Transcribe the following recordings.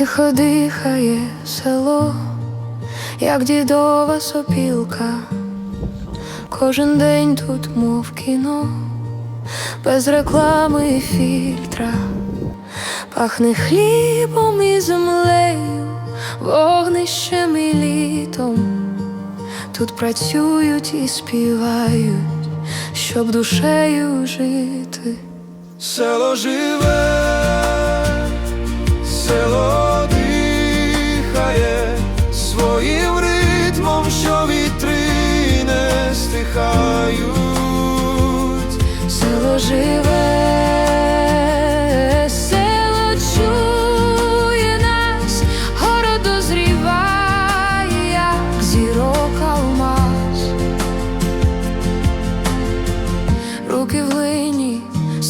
Тихо дихає село, як дідова сопілка. Кожен день тут, мов кіно, без реклами і фільтра, пахне хлібом і землею, вогнищем і літом. Тут працюють і співають, щоб душею жити. Село живе, село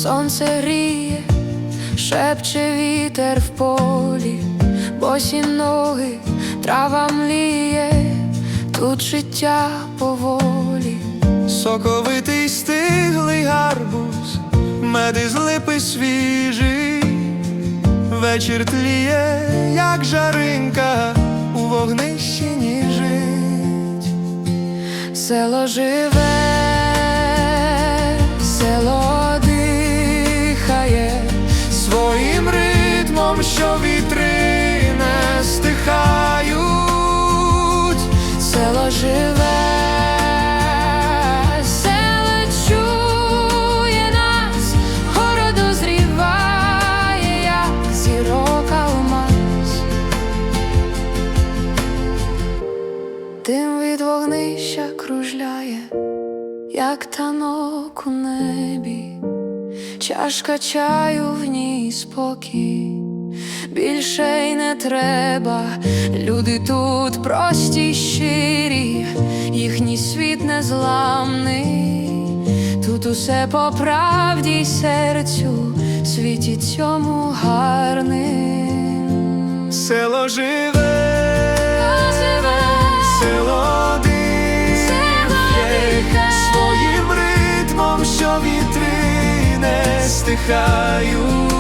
сонце гріє, шепче вітер в полі, босі ноги, трава мліє, тут життя поволі. Соковитий стиглий гарбуз, мед із липи свіжий, вечір тліє, як жаринка, у вогнищі ніжить. Село живе, що вітри не стихають. село живе, село чує нас, город дозріває, як зірок алмаз. Дим від вогнища кружляє, як танок у небі, чашка чаю в ній спокій, більше й не треба. Люди тут прості щирі, їхній світ незламний. Тут усе по правді й серцю, світі цьому гарним. Село живе, Живе. село своїм ритмом, що вітри не стихають.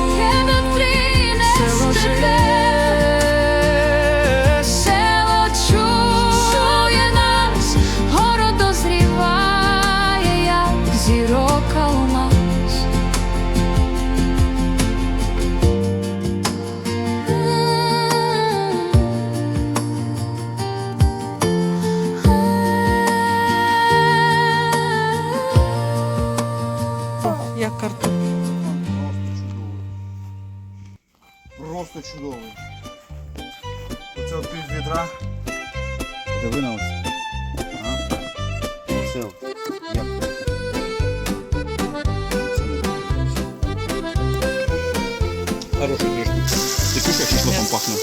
Як картоплю. Просто чудовий. Оце от пів відра. Диви на оце. Ага. Хороший движок. Ти чуєш, як шашликом пахне?